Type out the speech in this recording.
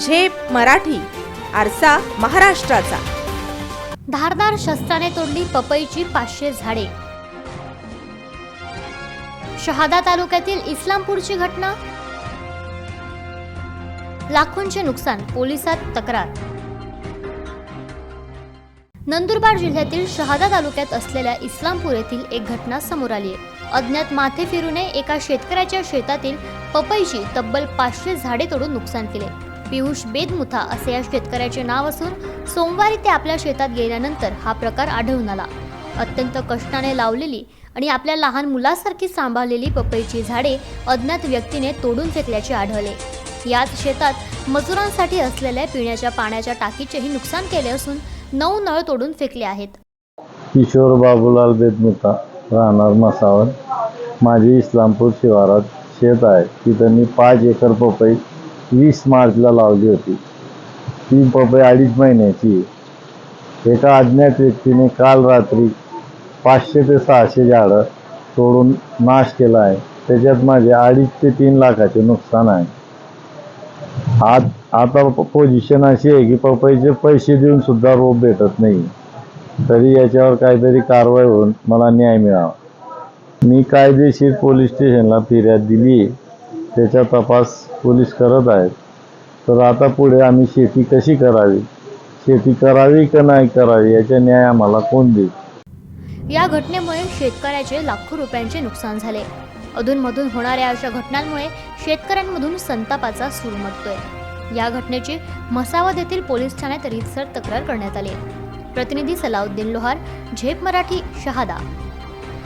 झेप मराठी आरसा महाराष्ट्राचा. धारदार शस्त्राने तोडली पपईची पाचशे झाडे. शहादा तालुक्यातील इस्लामपूरची घटना? लाखोंचे नुकसान पोलिसात तक्रार. नंदुरबार जिल्ह्यातील शहादा तालुक्यात असलेल्या इस्लामपूर येथील एक घटना समोर आली आहे. अज्ञात माथे फिरूने एका शेतकऱ्याच्या शेतातील पपईची तब्बल पाचशे झाडे तोडून नुकसान केले. पियुष बेदमुथा असे या शेतकऱ्याचे नाव असून सोमवारी ते आपल्या शेतात गेल्यानंतर हा प्रकार आढळून आला. अत्यंत कष्टाने लावलेली आणि आपल्या लहान मुलासारखी सांभाळलेली पपईची झाडे अज्ञात व्यक्तीने तोडून फेकल्याचे आढळले. याच शेतात मजुरांसाठी असलेल्या पिण्याच्या पाण्याच्या टाकीचेही नुकसान केले असून नऊ नळ तोडून फेकले आहेत. किशोर बाबूलाल बेदमुता राहणार मसावर माझी इस्लामपूर शिवारात शेत आहे. तिथं मी पाच एकर पपई वीस मार्चला लावली होती. ती पपई अडीच महिन्याची. एका अज्ञात व्यक्तीने काल रात्री पाचशे ते सहाशे झाडं तोडून नाश केला आहे. त्याच्यात माझे अडीच ते तीन लाखाचे नुकसान आहे. आज आता पोझिशन अशी आहे की पपईचे पैसे देऊन सुद्धा रोप भेटत नाही. तरी याच्यावर काहीतरी कारवाई होऊन मला न्याय मिळावा. मी कायदेशीर पोलीस स्टेशनला फिर्याद दिली त्याचा तपास पोलीस करत आहेत. तर आता पुढे आम्ही शेती कशी करावी? शेती करावी का नाही करावी? याचा न्याय आम्हाला कोण देईल? या घटनेमुळे शेतकऱ्याचे लाखो रुपयांचे नुकसान झाले. अधूनमधून होणाऱ्या अशा घटनांमुळे शेतकऱ्यांमधून संतापाचा सूर मटतोय. या घटनेची मसावद येथील पोलीस ठाण्यात रितसर तक्रार करण्यात आली. प्रतिनिधी सलाउद्दीन लोहार झेप मराठी शहादा.